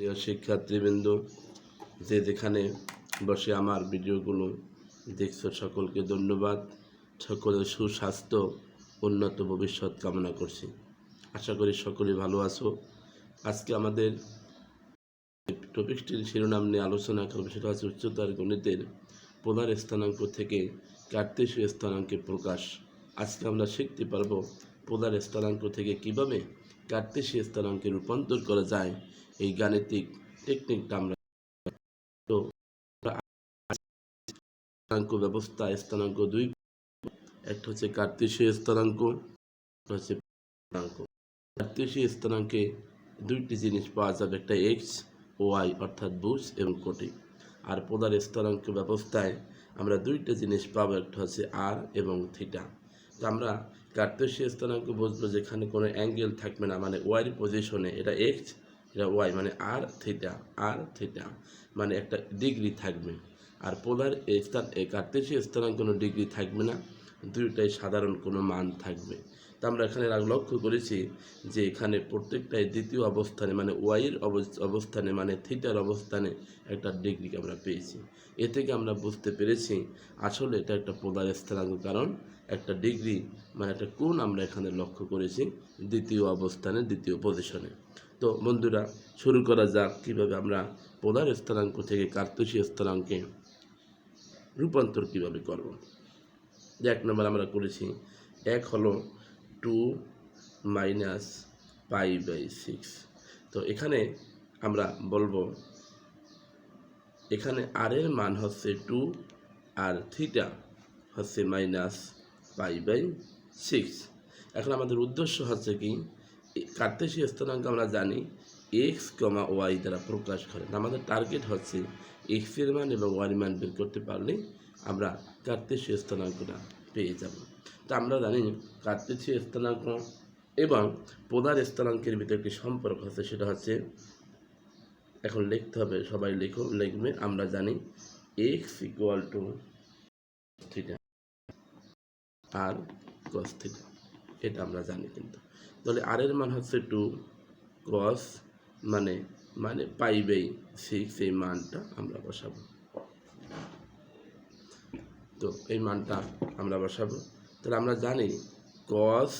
প্রিয় শিক্ষার্থীবৃন্দ, যে যেখানে বসে আমার ভিডিওগুলো দেখছ, সকলকে ধন্যবাদ। সকলের সুস্বাস্থ্য, উন্নত ভবিষ্যৎ কামনা করছি। আশা করি সকলে ভালো আছো। আজকে আমাদের টপিকটির শিরোনাম নিয়ে আলোচনা করব। সেটা হচ্ছে উচ্চতার গণিতের প্রধান স্থানাঙ্ক থেকে কার্তেশীয় স্থানাঙ্কে প্রকাশ। আজকে আমরা শিখতে পারব প্রধান স্থানাঙ্ক থেকে কীভাবে কার্তেশীয় স্থানাঙ্কে রূপান্তর করা যায় এই গাণিতিক টেকনিকটা আমরা তো স্থানাঙ্ক ব্যবস্থা, স্থানাঙ্ক দুই, একটা হচ্ছে কার্তেশীয় স্থানাঙ্ক হচ্ছে স্থানাঙ্ক। স্থানাঙ্কে দুইটি জিনিস পাওয়া যাবে, একটা এক্স ওয়াই অর্থাৎ বুঝ এবং কোটি। আর প্রধান স্থানাঙ্ক ব্যবস্থায় আমরা দুইটা জিনিস পাবো, একটা হচ্ছে আর এবং থিটা। তো আমরা কার্তেশীয় স্থানাঙ্ক বুঝব যেখানে কোনো অ্যাঙ্গেল থাকবে না মানে ওয়াই পজিশনে এটা এক্স এটা ওয়াই মানে আর থিটা আর থিটা মানে একটা ডিগ্রি থাকবে। আর পোলার স্থান কার্তেশীয় স্থানাঙ্ক কোনো ডিগ্রি থাকবে না। দুইটাই সাধারণ কোনো মান থাকবে। তা আমরা এখানে লক্ষ্য করেছি যে এখানে প্রত্যেকটাই দ্বিতীয় অবস্থানে মানে ওয়াইয়ের অবস্থানে মানে থিটার অবস্থানে একটা ডিগ্রিকে আমরা পেয়েছি। এ থেকে আমরা বুঝতে পেরেছি আসলে এটা একটা পোলার স্থানাঙ্ক, কারণ একটা ডিগ্রি মানে একটা কোণ আমরা এখানে লক্ষ্য করেছি দ্বিতীয় অবস্থানে, দ্বিতীয় পজিশনে তো বন্ধুরা, শুরু করা যাক কীভাবে আমরা পোলার স্থানাঙ্ক থেকে কার্তেশীয় স্থানাঙ্কে রূপান্তর কীভাবে করব। এক নম্বর আমরা করেছি, এক হলো two minus pi by six. তো এখানে আমরা বলব, এখানে আর এর মান হচ্ছে টু আর থিটা হচ্ছে মাইনাস পাই বাই সিক্স। এখন আমাদের উদ্দেশ্য হচ্ছে কি কার্তেশীয় স্থানাঙ্ক আমরা জানি এক্স কমা ওয়াই দ্বারা প্রকাশ করে। আমাদের টার্গেট হচ্ছে এক্সের মান এবং ওয়াই মান বের করতে পারলে আমরা কার্তেশীয় স্থানাঙ্কটা পেয়ে যাব। তো আমরা জানি কার্তেশীয় স্থানাঙ্ক এবং প্রধান স্থানাঙ্কের ভিতরে একটি সম্পর্ক আছে, সেটা হচ্ছে এখন লিখতে হবে, সবাই লেখো, লিখবে, আমরা জানি x equal to theta R cos theta এটা আমরা জানি কিন্তু। তাহলে আর এর মান হচ্ছে টু কস মানে মানে পাইবেই সিক্স এই মানটা আমরা বসাবো। তো এই মানটা আমরা বসাবো। তাহলে আমরা জানি cos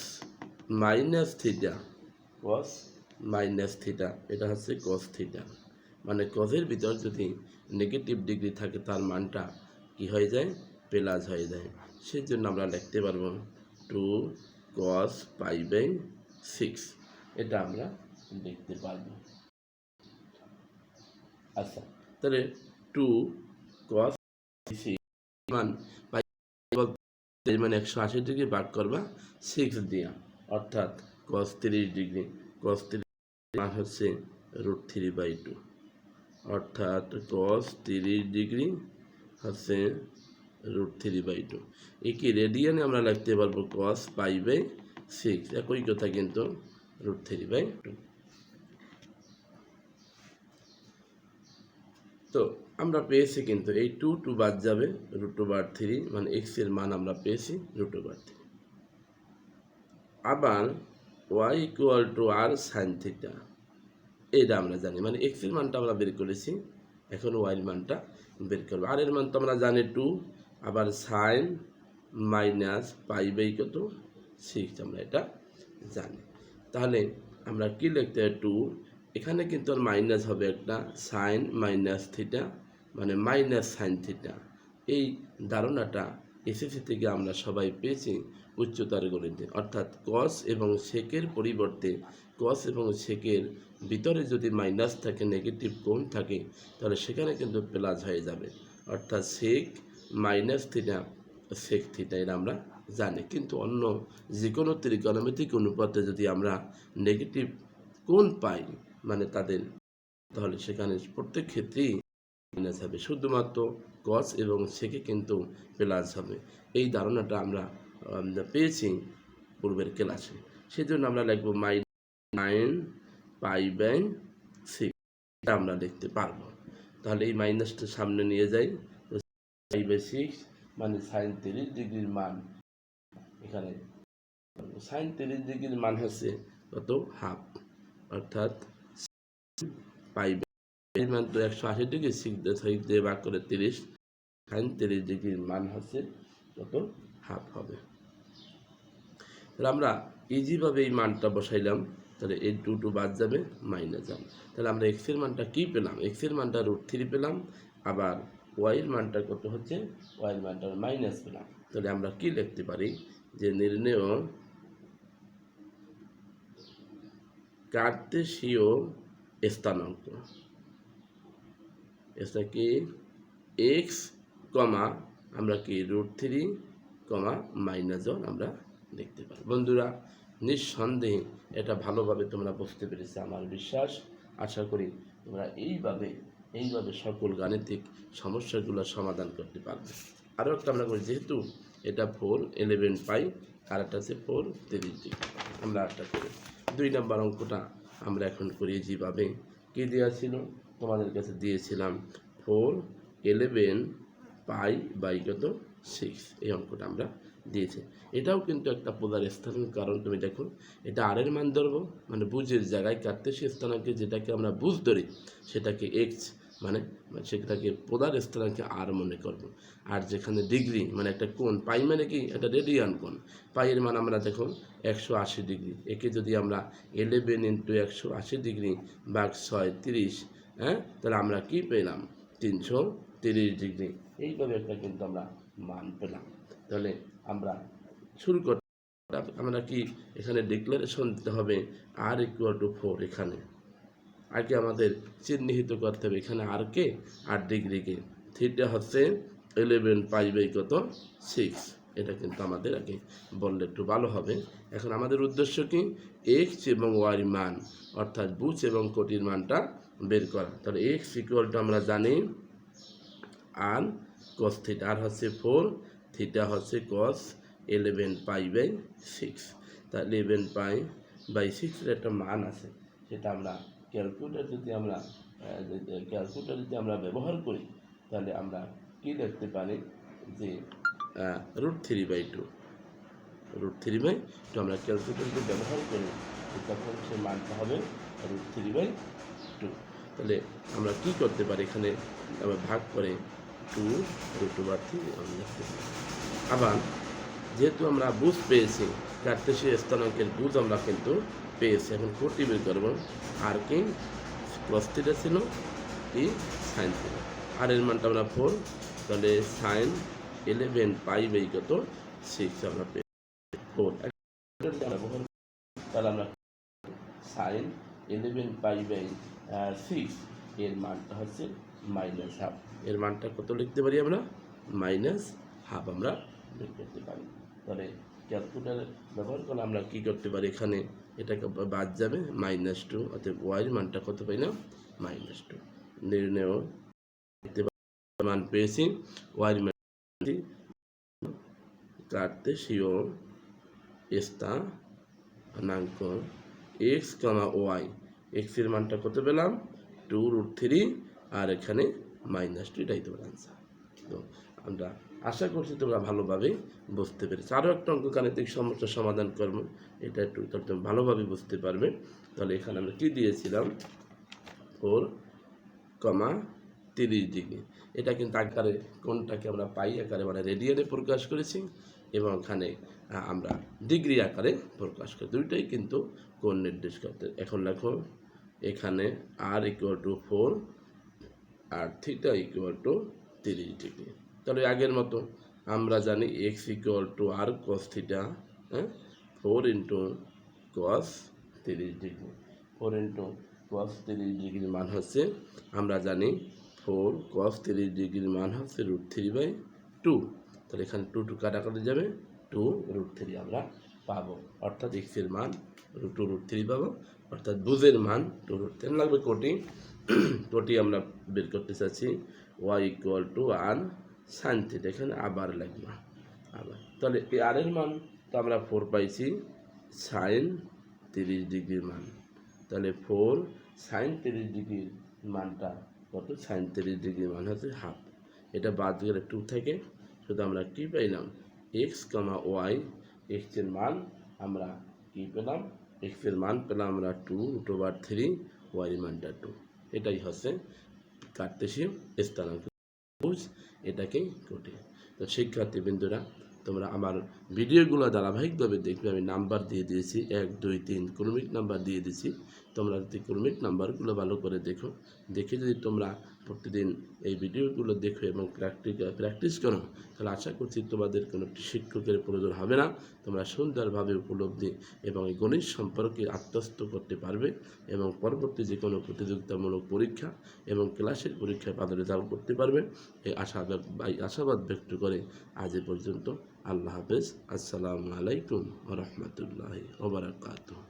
minus theta cos minus theta এটা হচ্ছে কস থিটা মানে কসের ভিতর যদি নেগেটিভ ডিগ্রি থাকে, তার মানটা কি হয়ে যায়? প্লাস হয়ে যায়। সেই জন্য আমরা লিখতে পারব two cos pi by six এটা আমরা লিখতে পারব। আচ্ছা তাহলে টু কস মান পাই মানে একশো আশি ডিগ্রি ভাগ করবা সিক্স দিয়া, অর্থাৎ কস তিরিশ ডিগ্রি কস তিরিশ মান হচ্ছে রুট থ্রি বাই টু অর্থাৎ কস তিরিশ ডিগ্রি হচ্ছে রুট থ্রি বাই টু একে রেডিয়ানে আমরা লিখতে পারব কস পাই বাই সিক্স একই কথা কিন্তু রুট থ্রি বাই টু তো আমরা পেয়েছি কিন্তু এই টু টু বাদ যাবে রুট বার থ্রি মানে এক্সের মান আমরা পেয়েছি রুট বার থ্রি আবার Y equal to r sine theta এটা আমরা জানি। মানে এক্সের মানটা আমরা বের করেছি, এখন ওয়াই এর মানটা বের করব। আর এর মান তো আমরা জানি টু আবার সাইন মাইনাস পাই বাই কত? সিক্স আমরা এটা জানি। তাহলে আমরা কি লিখতে হয়? টু এখানে কিন্তু মাইনাস হবে একটা সাইন মাইনাস থিটা মানে মাইনাস সাইন থিটা এই ধারণাটা এসএসসি থেকে আমরা সবাই পেয়েছি উচ্চতর গণিতে। অর্থাৎ কস এবং সেকের পরিবর্তে কস এবং সেকের ভিতরে যদি মাইনাস থাকে নেগেটিভ কোণ থাকে, তাহলে সেখানে কিন্তু প্লাস হয়ে যাবে। অর্থাৎ sec minus theta sec theta এটা আমরা জানি। কিন্তু অন্য যে কোনো ত্রিকোণমিতিক অনুপাতে যদি আমরা নেগেটিভ কোণ পাই মানে তাদের তাহলে সেখানে প্রত্যেক ক্ষেত্রেই মাইনাস হবে। শুধুমাত্র কস এবং সেকে কিন্তু প্লাস হবে। এই ধারণাটা আমরা আম, পেয়েছি পূর্বের ক্লাসে। সেজন্য আমরা লিখব minus pi by six আমরা লিখতে পারব। তাহলে এই মাইনাসটা সামনে নিয়ে যাই। পাই বাই মানে সাইন ডিগ্রির মান। এখানে সাইন ডিগ্রির মান হচ্ছে কত? হাফ। অর্থাৎ পাই এর মান তো একশো আশি ডিগ্রি করে তিরিশ। ডিগ্রির মান হচ্ছে কত? হাফ হবে। তাহলে আমরা ইজিভাবে এই মানটা বসাইলাম, তাহলে এই টু টু বাদ যাবে মাইনাস যাবে তাহলে আমরা এক্সের মানটা কী পেলাম? এক্সের মানটা রুট থ্রি পেলাম, আবার ওয়াইয়ের মানটা কত হচ্ছে? ওয়াইয়ের মানটা মাইনাস পেলাম তাহলে আমরা কি লিখতে পারি? যে নির্ণয় কার্তেশীয় স্থানাঙ্ক। এটা কি? এক্স কমা, আমরা কি root three comma minus one আমরা দেখতে পারি। বন্ধুরা, নিঃসন্দেহে এটা ভালোভাবে তোমরা বুঝতে পেরেছ আমার বিশ্বাস। আশা করি তোমরা এইভাবে এইভাবে সকল গাণিতিক সমস্যাগুলো সমাধান করতে পারবে। আরও একটা আমরা করি, যেহেতু এটা ফোর ইলেভেন পাই আর একটা আছে ফোর তিরিশ ডিগ্রি আমরা একটা করি। দুই নম্বর অঙ্কটা আমরা এখন করি যেভাবে কী দেওয়া ছিল তোমাদের কাছে দিয়েছিলাম ফোর ইলেভেন পাই বাই কত? সিক্স এই অঙ্কটা আমরা দিয়েছি। এটাও কিন্তু একটা পোলার স্থানাঙ্ক কারণ, তুমি দেখো, এটা আর এর মান ধরবো মানে বুঝের জায়গায় কাটতে সে স্থানাঙ্কে যেটাকে আমরা বুঝ ধরি, সেটাকে এক্স মানে সেটাকে পোলার স্থানাঙ্কে আর মনে করব। আর যেখানে ডিগ্রি মানে একটা কোণ পাই মানে কি? একটা রেডিয়ান কোণ। পাইয়ের মান আমরা দেখুন একশো আশি ডিগ্রি একে যদি আমরা এলেভেন ইন্টু একশো আশি ডিগ্রি বা ছয় তিরিশ হ্যাঁ? তাহলে আমরা কি পেলাম? তিনশো তিরিশ ডিগ্রি এইভাবে একটা কিন্তু আমরা মান পেলাম। তাহলে আমরা শুরু করতে আমরা কি এখানে ডিক্লারেশন দিতে হবে? আর ইকুয়াল টু ফোর এখানে। আগে আমাদের চিহ্নিত করতে হবে এখানে আর কে? আর ডিগ্রিকে থিটা হচ্ছে ইলেভেন পাই বাই কত? সিক্স এটা কিন্তু আমাদের আগে বললে একটু ভালো হবে। এখন আমাদের উদ্দেশ্য কি? এক্স এবং ওয়াই মান, অর্থাৎ বুচ এবং কোটির মানটা বের করা। তাহলে এক্স ইকুয়াল টু আমরা জানি আর কস থিটা আর হচ্ছে ফোর থিটা হচ্ছে cos eleven pi by six তা ইলেভেন পাই বাই সিক্সের একটা মান আছে, সেটা আমরা ক্যালকুলেটার যদি আমরা ক্যালকুলেটার যদি আমরা ব্যবহার করি, তাহলে আমরা কি দেখতে পারি যে root three by two root three by two আমরা ক্যালকুলেটার যদি ব্যবহার করি তখন সে মানটা হবে রুট থ্রি বাই টু তাহলে আমরা কি করতে পারি এখানে? আমরা ভাগ করে টু রুট ওভার থ্রি আমরা লিখতে পারি। আবার, যেহেতু আমরা বুঝ পেয়েছি কার্তেশীয় স্থানাঙ্কের বুঝ আমরা কিন্তু পেয়েছি এখন কোটি বের করব। আর কি ক্রস থিটা ছিল কি সাইন থিটা আর এর মানটা আমরা ফোর তাহলে সাইন ইলেভেন পাই বাই কত? সিক্স আমরা পেয়ে ফোর তাহলে আমরা sine eleven pi by six এর মানটা হচ্ছে মাইনাস হাফ এর মানটা কত লিখতে পারি আমরা? মাইনাস হাফ আমরা বের করতে পারি। তাহলে ক্যালকুলেটার ব্যবহার করলে আমরা কী করতে পারি এখানে? এটাকে বাদ যাবে মাইনাস টু অর্থাৎ ওয়াইয়ের মানটা কত পাই না? মাইনাস টু নির্ণয় মান পেয়েছি ওয়াইয়ের মান সিও স্থানাঙ্ক এক্স কমা ওয়াই এক্সের মানটা কত পেলাম? টু রুট থ্রি আর এখানে মাইনাস টু এটাই তোমার আনসার তো আমরা আশা করছি তোমরা ভালোভাবে বুঝতে পেরেছ। আরও একটা অঙ্ক গাণিতিক সমস্যার সমাধান করব, এটা একটু তুমি ভালোভাবে বুঝতে পারবে। তাহলে এখানে আমরা কী দিয়েছিলাম? ফোর কমা তিরিশ ডিগ্রি। এটা কিন্তু আকারে কোনটাকে আমরা পাই আকারে মানে রেডিয়ানে প্রকাশ করেছি এবং এখানে আমরা ডিগ্রি আকারে প্রকাশ করি দুইটাই কিন্তু কোন নির্দেশ করতে। এখন দেখো, এখানে আর ইকুয়াল টু ফোর আর থিটা ইকুয়াল টু তিরিশ ডিগ্রি। তাহলে আগের মতো আমরা জানি x equal to r cos theta হ্যাঁ? ফোর ইন্টু কস তিরিশ ডিগ্রি ফোর ইন্টু কস তিরিশ ডিগ্রির মান হচ্ছে, আমরা জানি ফোর কস তিরিশ ডিগ্রির মান হচ্ছে রুট থ্রি বাই টু তাহলে এখানে টু টু কাটাকাটি যাবে টু রুট থ্রি আমরা পাবো। অর্থাৎ এক্সের মান টু রুট থ্রি পাবো। অর্থাৎ বুঝের মান টু রুট থ্রি লাগবে কোটি। কোটি আমরা বের করতে চাচ্ছি y equal to r theta এখানে আবার লাগবে, আবার। তাহলে এই আর এর মান তো আমরা ফোর পাইছি সাইন তিরিশ ডিগ্রির মান। তাহলে ফোর সাইন তিরিশ ডিগ্রির মানটা কত? সাইন তিরিশ ডিগ্রির মান হচ্ছে হাফ এটা বাদ গেলে টু থেকে, শুধু আমরা কী পাইলাম? এক্স কমা ওয়াই এক্সের মান আমরা কী পেলাম? এক্সের মান পেলাম আমরা two root over three y মানটা টু এটাই হচ্ছে কার্তেশীয় স্থানাঙ্ক। এটাকেই ঘটে। তো শিক্ষার্থী বিন্দুরা তোমরা আমার ভিডিওগুলো ধারাবাহিকভাবে দেখবে, আমি নাম্বার দিয়ে দিয়েছি, এক, দুই, তিন, ক্রমিক নাম্বার দিয়ে দিয়েছি। তোমরা যদি ক্রমিক নাম্বারগুলো ভালো করে দেখো, দেখে যদি তোমরা প্রতিদিন এই ভিডিওগুলো দেখো এবং প্র্যাকটিক্যাল প্র্যাকটিস করো, তাহলে আশা করছি তোমাদের কোনো শিক্ষকের প্রয়োজন হবে না। তোমরা সুন্দরভাবে উপলব্ধি এবং এই গণিত সম্পর্কে আত্মস্থ করতে পারবে এবং পরবর্তী যে কোনো প্রতিযোগিতামূলক পরীক্ষা এবং ক্লাসের পরীক্ষায় ভালো রেজাল্ট করতে পারবে। এই আশা আশাবাদ ব্যক্ত করে আজ এ পর্যন্ত আল্লাহ হাফেজ। আসসালামু আলাইকুম রহমতুল্লাহ ওবরাকাতুহ